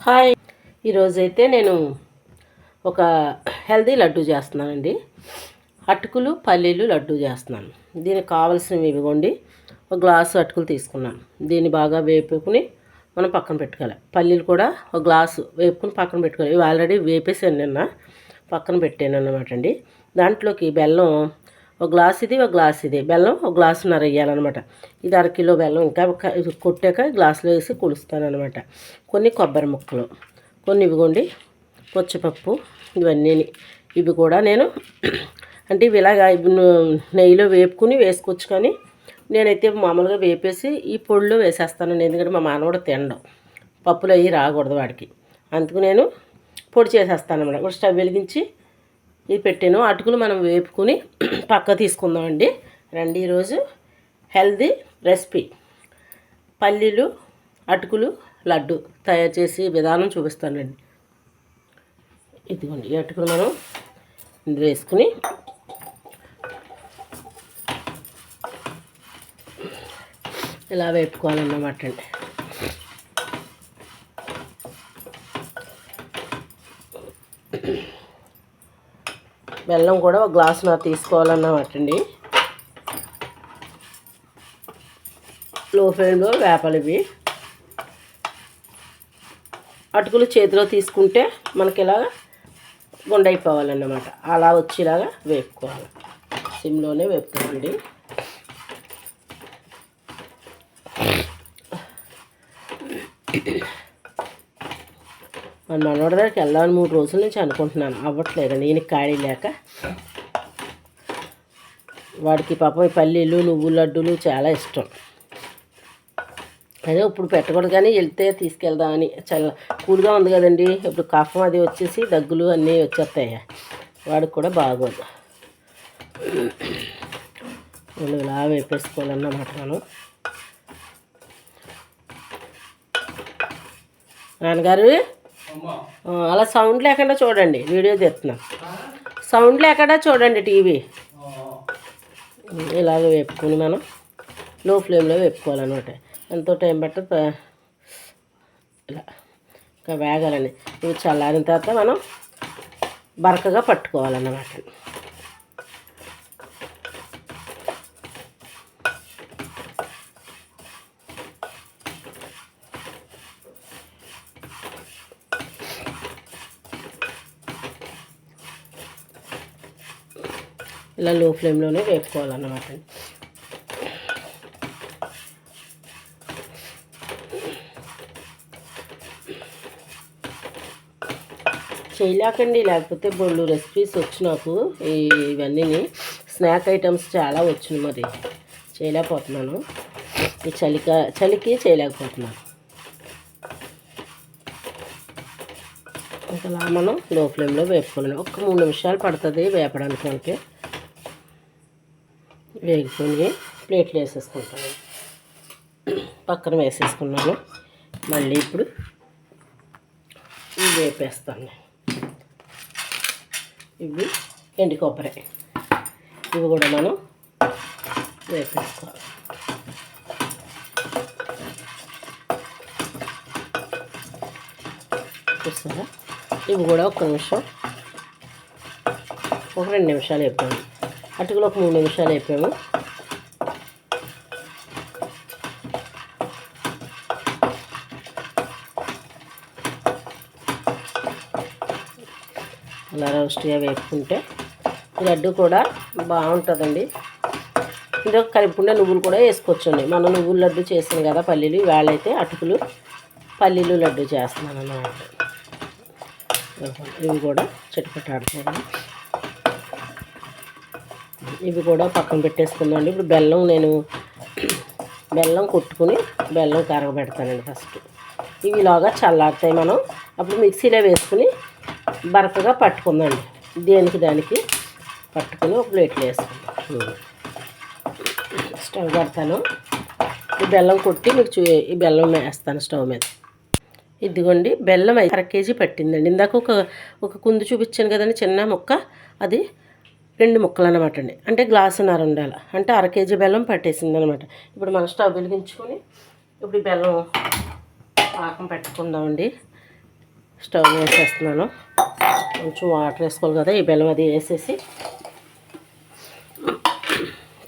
Hi. ఈరోజైతే నేను ఒక హెల్దీ లడ్డు చేస్తున్నానండి. అటుకులు పల్లీలు లడ్డు చేస్తున్నాను. దీనికి కావాల్సినవి ఇవ్వండి. ఒక గ్లాసు అటుకులు తీసుకున్నాను. దీన్ని బాగా వేపుకుని మనం పక్కన పెట్టుకోవాలి. పల్లీలు కూడా ఒక గ్లాసు వేపుకుని పక్కన పెట్టుకోవాలి. ఇవి ఆల్రెడీ వేపేసాను నిన్న. పక్కన పెట్టాను అన్నమాట అండి. దాంట్లోకి బెల్లం ఒక గ్లాస్ ఇది ఒక గ్లాస్ ఇది. బెల్లం ఒక గ్లాసున్నర వేయాలన్నమాట ఇది అరకిలో బెల్లం. ఇంకా కొట్టాక గ్లాసులో వేసి కొలుస్తాను అనమాట కొన్ని కొబ్బరి ముక్కలు కొన్ని ఇవిగోండి పచ్చిపప్పు ఇవన్నీ ఇవి కూడా నేను అంటే ఇవి ఇలాగా ఇవి నెయ్యిలో వేపుకుని వేసుకోవచ్చు కానీ నేనైతే మామూలుగా వేపేసి ఈ పొడిలో వేసేస్తాను ఎందుకంటే మా మానవుడు తినడం. పప్పులు అవి రాకూడదు వాడికి. అందుకు నేను పొడి చేసేస్తాను అనమాట ఒక స్టవ్ వెలిగించి ఇది పెట్టాను. అటుకులు మనం వేపుకుని పక్క తీసుకుందామండి. రండి ఈరోజు. Healthy recipe. పల్లీలు అటుకులు లడ్డు తయారు చేసి విధానం చూపిస్తానండి. ఇదిగోండి ఈ అటుకులు మనం ఇందులో వేసుకుని ఇలా వేపుకోవాలన్నమాట అండి. బెల్లం కూడా ఒక గ్లాస్ నా తీసుకోవాలన్నమాట అండి లో ఫ్లేమ్లో వేపాలి ఇవి అటుకులు చేతిలో తీసుకుంటే మనకి ఇలా గుండైపోవాలన్నమాట. అలా వచ్చేలాగా వేపుకోవాలి. సిమ్లోనే వేపుకోండి మన మనవడి దగ్గరికి వెళ్దామని మూడు రోజుల నుంచి అనుకుంటున్నాను. అవ్వట్లేదు నేను ఖాళీ లేక. వాడికి పాపం పల్లీలు నువ్వు లడ్డూలు చాలా ఇష్టం. అదే ఇప్పుడు పెట్టకూడదు కానీ వెళ్తే తీసుకెళ్దామని. చాలా కూల్గా ఉంది కదండి. ఇప్పుడు కఫం అది వచ్చేసి దగ్గులు అన్నీ వచ్చేస్తాయి. వాడికి కూడా బాగోదు. నేను ఇలా వేపేసుకోవాలన్నమాట మనం. నాన్నగారు? అలా సౌండ్ లేకుండా చూడండి వీడియో తీస్తున్నా. సౌండ్ లేకుండా చూడండి టీవీ. ఇలాగ వేపుకొని మనం లో ఫ్లేమ్లో వేపుకోవాలన్నమాట. ఎంతో టైం పట్టదు ప- ఇలా ఇంకా వేగాలండి ఇవి చల్లారిన తర్వాత మనం బరకగా పట్టుకోవాలన్నమాట. ఇలా లో ఫ్లేమ్లోనే వేపుకోవాలన్నమాట. చేయలేకండి లేకపోతే బొళ్ళు రెసిపీస్ వచ్చి నాకు. ఈ ఇవన్నీ స్నాక్ ఐటమ్స్ చాలా వచ్చినాయి మరి. చేయలేకపోతున్నాను. ఈ చలిక చలికి చేయలేకపోతున్నాను. ఇంకా మనం లో ఫ్లేమ్లో వేపుకోవాలి. ఒక మూడు నిమిషాలు పడుతుంది వేపడానికి మనకి వేగుకొని ప్లేట్లు వేసేసుకుంటాను. పక్కన వేసేసుకున్నాను. మళ్ళీ ఇప్పుడు ఇవి వేపేస్తాను ఇవి ఎండి కొబ్బరి. ఇవి కూడా మనం వేపేసుకోవాలి. చూస్తారా ఇవి కూడా ఒక నిమిషం ఒక రెండు నిమిషాలు అటుకులు ఒక మూడు నిమిషాలు వేపాము అలా రోస్ట్గా వేపుకుంటే లడ్డు కూడా బాగుంటుందండి. ఇందులో కలుపుకుంటే నువ్వులు కూడా వేసుకోవచ్చండి. మనం నువ్వుల లడ్డు చేసాం కదా పల్లీలు వేళైతే అటుకులు పల్లీలు లడ్డు చేస్తున్నాను అన్నమాట ఇవి కూడా చిటపటాడుతాయి ఇవి కూడా పక్కన పెట్టేసుకుందామండి. ఇప్పుడు బెల్లం నేను బెల్లం కొట్టుకుని బెల్లం కరగబెడతానండి ఫస్ట్. ఇవి ఇలాగా చల్లారుతాయి మనం. అప్పుడు మిక్సీలో వేసుకుని బరకగా పట్టుకుందండి దేనికి దానికి పట్టుకుని ఒక ప్లేట్లో వేసుకుందాం. స్టవ్ పెడతాను ఈ బెల్లం కొట్టి మీకు చూ ఈ బెల్లం వేస్తాను స్టవ్ మీద. ఇదిగోండి బెల్లం అయితే అర కేజీ పట్టిందండి. ఇందాక ఒక ఒక కుందు చూపించాను కదండి చిన్న ముక్క. అది రెండు ముక్కలు అనమాట అండి. అంటే గ్లాసున్నర ఉండాలి అంటే అర కేజీ బెల్లం పట్టేసింది అనమాట ఇప్పుడు మనం స్టవ్ వెలిగించుకొని ఇప్పుడు ఈ బెల్లం పాకం పెట్టుకుందామండి. స్టవ్ వేసేస్తున్నాను. కొంచెం వాటర్ వేసుకోవాలి కదా ఈ బెల్లం అది వేసేసి.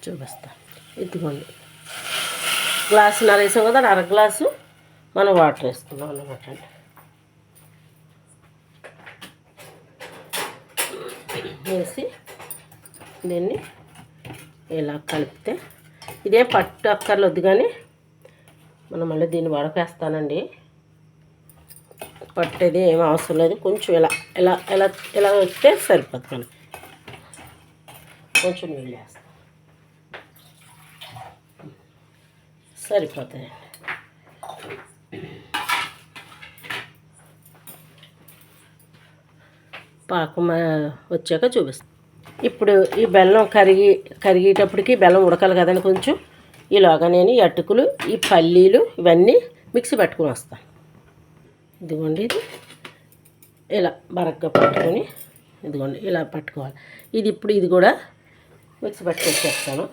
చూపిస్తా. ఇదిగోండి. గ్లాసు నరేసాం కదా అర గ్లాసు మనం వాటర్ వేసుకున్నాం అన్నమాట అండి. వేసి దీన్ని ఇలా కలిపితే ఇదే పట్టు అక్కర్లొద్దు కానీ మనం మళ్ళీ దీన్ని వడకేస్తానండి. పట్టేది ఏం అవసరం లేదు. కొంచెం ఇలా ఇలా ఇలా ఇలా వస్తే సరిపోతుంది మనకి కొంచెం నీళ్ళు వేస్తాం. సరిపోతాయండి. పాకం వచ్చాక చూపిస్తాం. ఇప్పుడు ఈ బెల్లం కరిగి కరిగేటప్పటికి బెల్లం ఉడకాలి కదండి కొంచెం. ఈలోగా నేను ఈ అటుకులు ఈ పల్లీలు ఇవన్నీ మిక్సీ పట్టుకుని వస్తాను. ఇదిగోండి ఇది. ఇలా బరగ్గా పట్టుకొని ఇదిగోండి ఇలా పట్టుకోవాలి. ఇది ఇప్పుడు ఇది కూడా మిక్సీ పట్టుకొచ్చేస్తాను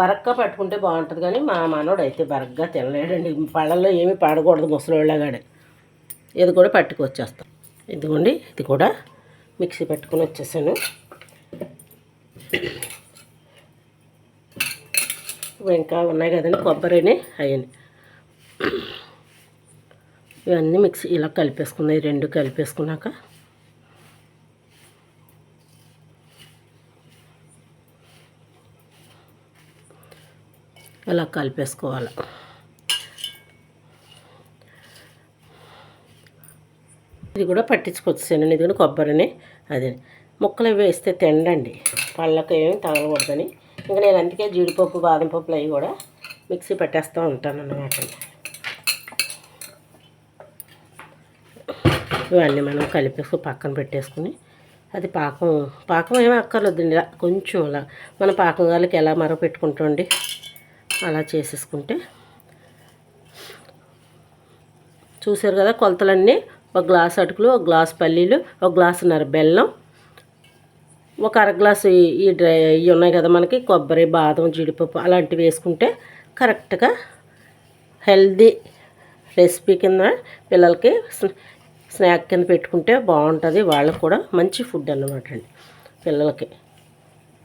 బరగ్గా పట్టుకుంటే బాగుంటుంది కానీ మా మనోడు అయితే బరగ్గా తినలేడండి. పళ్ళల్లో ఏమీ పాడకూడదు ముసలోళ్ళగాడే ఇది కూడా పట్టుకొచ్చేస్తాం ఇదిగోండి ఇది కూడా మిక్సీ పెట్టుకొని వచ్చేసాను. ఇంకా ఉన్నాయి కదండి కొబ్బరిని అయ్యండి. ఇవన్నీ మిక్సీ ఇలా కలిపేసుకున్నాయి రెండు కలిపేసుకున్నాక. ఇలా కలిపేసుకోవాలి. ఇది కూడా పట్టించుకొచ్చానండి ఇది కూడా కొబ్బరిని. అదే. ముక్కలు వేస్తే తిండండి పళ్ళకు ఏమి తగలకూడదని ఇంకా నేను అందుకే జీడిపప్పు బాదం పప్పులు అవి కూడా మిక్సీ పెట్టేస్తూ ఉంటాను అన్నమాట. ఇవన్నీ మనం కలిపేసుకుని పక్కన పెట్టేసుకుని అది పాకం పాకం ఏమీ అక్కర్లేదండి. ఇలా కొంచెం అలా. మన పాకం గాలికి ఎలా మరో పెట్టుకుంటామండి అలా చేసేసుకుంటే. చూసారు కదా కొలతలన్నీ? ఒక గ్లాస్ అటుకులు ఒక గ్లాస్ పల్లీలు ఒక గ్లాసున్నర బెల్లం ఒక అర గ్లాసు ఈ- డ్రై ఇవి ఉన్నాయి కదా మనకి కొబ్బరి బాదం జీడిపప్పు అలాంటివి వేసుకుంటే కరెక్ట్గా హెల్దీ రెసిపీ కింద పిల్లలకి స్నాక్ కింద పెట్టుకుంటే బాగుంటుంది. వాళ్ళకు కూడా మంచి ఫుడ్ అన్నమాట అండి పిల్లలకి.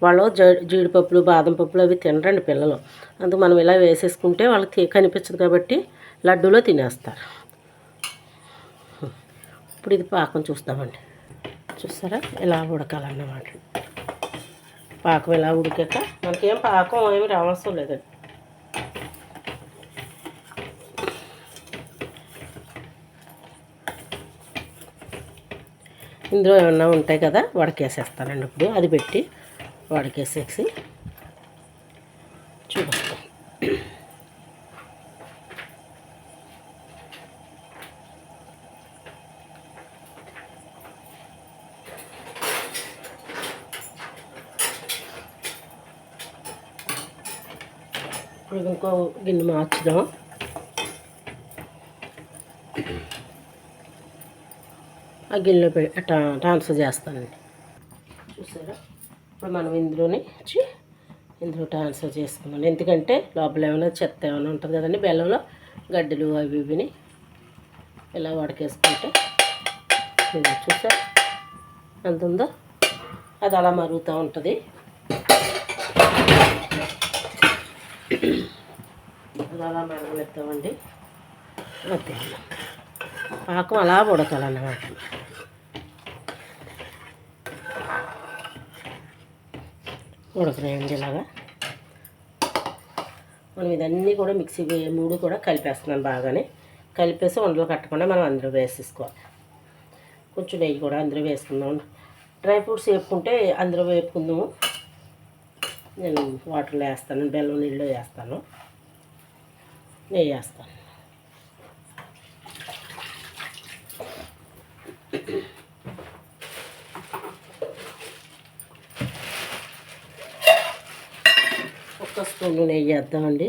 వాళ్ళు జీడిపప్పులు బాదం పప్పులు అవి తినరండి పిల్లలు. అందుకు మనం ఇలా వేసేసుకుంటే వాళ్ళకి కనిపించదు కాబట్టి లడ్డూలో తినేస్తారు. ఇప్పుడు ఇది పాకం చూస్తామండి. చూస్తారా? ఇలా ఉడకాలన్నమాట. పాకం ఇలా ఉడికాక మనకేం పాకం ఏమి రావాల్సిన లేదండి. ఇందులో ఏమన్నా ఉంటాయి కదా వడకేసేస్తానండి ఇప్పుడు. అది పెట్టి వడకేసేసి చూడండి ఇప్పుడు ఇంకో గిన్నె మార్చుదాం. ఆ గిన్నెలో పెట్టి అట్లా ట్రాన్స్ఫర్ చేస్తానండి. చూసారా? ఇప్పుడు మనం ఇందులోనే వచ్చి ఇందులో ట్రాన్స్ఫర్ చేసుకున్నాం ఎందుకంటే లోపల ఏమైనా చెత్త ఏమైనా ఉంటుంది కదండి బెల్లంలో గడ్డలు అవి ఇవిని ఇలా వడకేసుకుంటే చూసారా? ఎంత ఉందో? అది అలా మరుగుతూ ఉంటుంది. అలా మరగనిద్దామండి అంతే పాకం అలా ఉడకాలన్నమాట. ఉడకనేయండి ఇలాగా. మనం ఇదన్నీ కూడా మిక్సీ మూడు కూడా కలిపేస్తున్నాను బాగానే. కలిపేసి వండలు కట్టకుండా మనం అందులో వేసేసుకోవాలి. కొంచెం నెయ్యి కూడా అందులో వేసుకుందాం. డ్రై ఫ్రూట్స్ వేపుకుంటే అందులో వేపుకుందాము. నేను వాటర్లో వేస్తాను బెల్లం నీళ్ళు వేస్తాను. నెయ్యి వేస్తాను ఒక్క స్పూన్ నెయ్యి వేద్దామండి.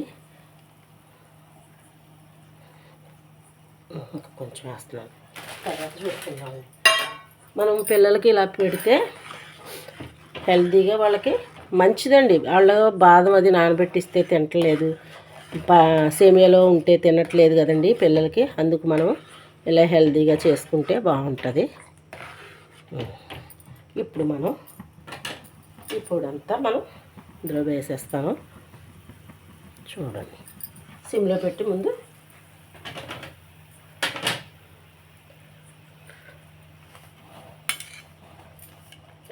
కొంచెం వేస్తున్నాను. తర్వాత చూసుకుందాం. మనం పిల్లలకి ఇలా పెడితే హెల్తీగా వాళ్ళకి మంచిదండి. వాళ్ళు బాదం అది నానబెట్టిస్తే తింటలేదు. సేమియాలో ఉంటే తినట్లేదు కదండి పిల్లలకి. అందుకు మనం ఇలా హెల్తీగా చేసుకుంటే బాగుంటుంది. ఇప్పుడు మనం ఈ పొడంతా మనం ఇందులో వేసేస్తాము చూడండి. సిమ్లో పెట్టి ముందు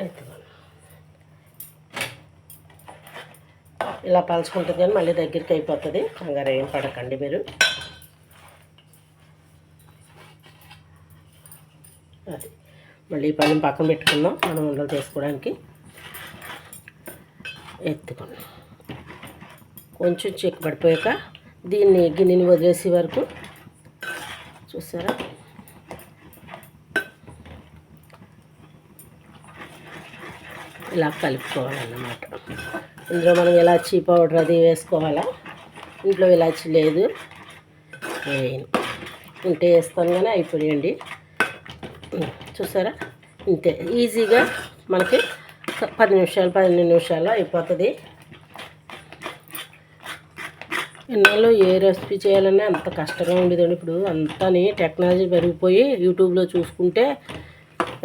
ఎత్తుకోండి ఇలా పలుచుకుంటుంది కానీ మళ్ళీ దగ్గరికి అయిపోతుంది. కంగారు ఏం పడకండి మీరు. అది. మళ్ళీ ఈ పని పక్కన పెట్టుకుందాం. మనం ఉండలు చేసుకోవడానికి ఎత్తుకున్నాం. కొంచెం చెక్కు పడిపోయాక దీన్ని గిన్నెని వదిలేసే వరకు చూసారా? ఇలా కలుపుకోవాలన్నమాట. ఇందులో మనం ఇలాచీ పౌడర్ అది వేసుకోవాలా? ఇంట్లో ఇలాచీ లేదు. ఉంటే వేస్తాను కానీ అయిపోయండి చూసారా? ఇంతే. ఈజీగా మనకి పది నిమిషాలు పదిహేను నిమిషాలు అయిపోతుంది. ఇన్నాళ్ళు ఏ రెసిపీ చేయాలన్నా అంత కష్టంగా ఉండేదండి ఇప్పుడు అంతాని టెక్నాలజీ పెరిగిపోయి యూట్యూబ్లో చూసుకుంటే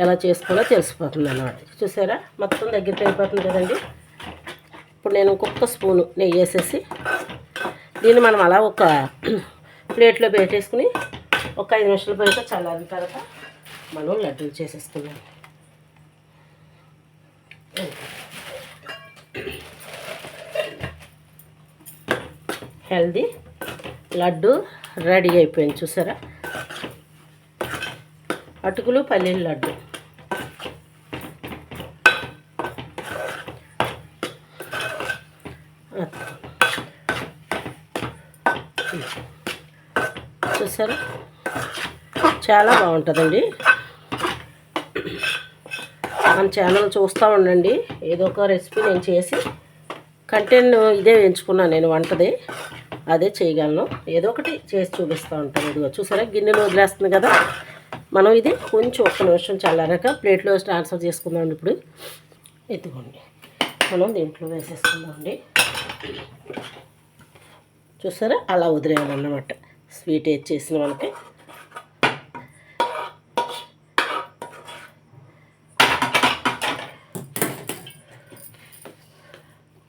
ఎలా చేసుకోవాలో తెలిసిపోతుంది అన్నమాట చూసారా? మొత్తం దగ్గరికి అయిపోతుంది కదండి. ఇప్పుడు నేను ఇంకొక స్పూను నెయ్యి వేసేసి దీన్ని మనం అలా ఒక ప్లేట్లో పెట్టేసుకుని ఒక ఐదు నిమిషాలు పోయాక చల్లారిన తర్వాత మనం లడ్డూలు చేసేసుకున్నాం హెల్దీ లడ్డు రెడీ అయిపోయింది చూసారా? అటుకులు పల్లీల లడ్డు. చేశారు. చాలా బాగుంటుందండి. మన ఛానల్ చూస్తూ ఉండండి. ఏదో ఒక రెసిపీ నేను చేసి కంటెంట్ ఇదే ఎంచుకున్నాను నేను వంటది. అదే చేయగలను. ఏదో ఒకటి చేసి చూపిస్తూ ఉంటాను. ఇదిగో చూసారా? గిన్నెలు వదిలేస్తుంది కదా. మనం ఇది కొంచెం ఒక్క నిమిషం చల్లారాక ప్లేట్లో ట్రాన్స్ఫర్ చేసుకుందాం ఇప్పుడు. ఎత్తుకోండి. మనం దీంట్లో వేసేసుకుందామండి. చూసారా? అలా వదిలేయాలన్నమాట. స్వీట్ ఏది చేసిన వాళ్ళకి.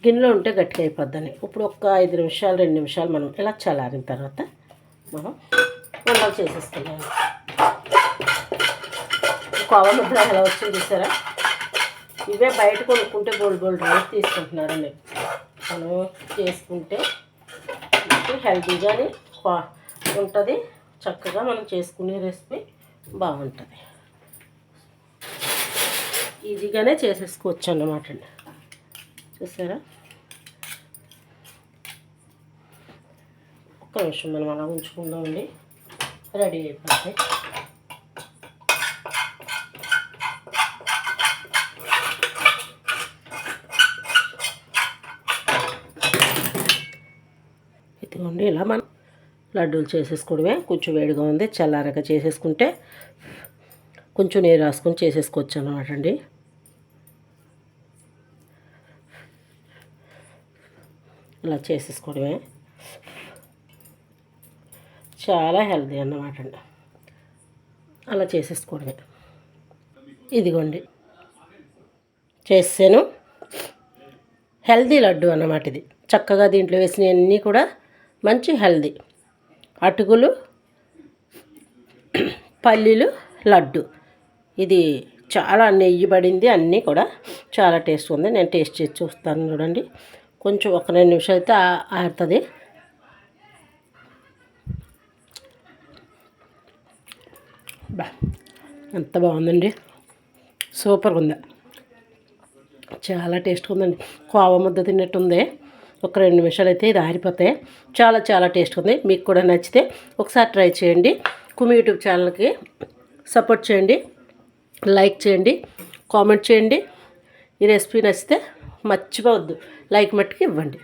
గిన్నెలో ఉంటే గట్టిగా అయిపోద్దని. ఇప్పుడు ఒక్క ఐదు నిమిషాలు రెండు నిమిషాలు మనం ఇలా చల్లారిన తర్వాత మనం ఉండలు చేసేస్తున్నాం కోవ ముద్ర ఎలా వచ్చింది చూసారా? ఇవే బయట కొనుక్కుంటే గోల్డ్ గోల్డ్ రైస్ తీసుకుంటున్నారండి. మనం చేసుకుంటే హెల్తీగానే ఉంటుంది చక్కగా మనం చేసుకునే రెసిపీ బాగుంటుంది. ఈజీగానే చేసేసుకోవచ్చు అన్నమాట అండి. చూసారా? ఒక్క నిమిషం మనం అలా ఉంచుకుందామండి. రెడీ అయిపోతుంది ఇదిగోండి ఇలా మనం లడ్డూలు చేసేసుకోవడమే కొంచెం వేడిగా ఉంది. చల్లారక చేసేసుకుంటే కొంచెం నీరు రాసుకొని చేసేసుకోవచ్చు అనమాట అండి. ఇలా చేసేసుకోవడమే. చాలా హెల్దీ అన్నమాట అండి. అలా చేసేసుకోవడమే. ఇదిగోండి. చేసాను హెల్దీ లడ్డు అన్నమాట ఇది. చక్కగా దీంట్లో వేసినవన్నీ కూడా మంచి హెల్దీ అటుకులు పల్లీలు లడ్డు. ఇది చాలా నెయ్యి పడింది అన్నీ కూడా చాలా టేస్ట్ ఉంది. నేను టేస్ట్ చేసి చూస్తాను చూడండి. కొంచెం ఒక రెండు నిమిషాలు అయితే ఆడుతుంది బా ఎంత బాగుందండి. సూపర్గా ఉంది. చాలా టేస్ట్గా ఉందండి. కోవ ముద్ద తిన్నట్టుంది. ఒక రెండు నిమిషాలు అయితే ఇది ఆరిపోతాయి. చాలా చాలా టేస్ట్ ఉంది. మీకు కూడా నచ్చితే ఒకసారి ట్రై చేయండి. కుమి యూట్యూబ్ ఛానల్కి సపోర్ట్ చేయండి. లైక్ చేయండి. కామెంట్ చేయండి. ఈ రెసిపీ నచ్చితే మర్చిపోవద్దు. లైక్ మట్టుకు ఇవ్వండి.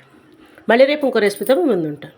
మళ్ళీ రేపు ఇంకో రెసిపీతో ముందు ఉంటాను.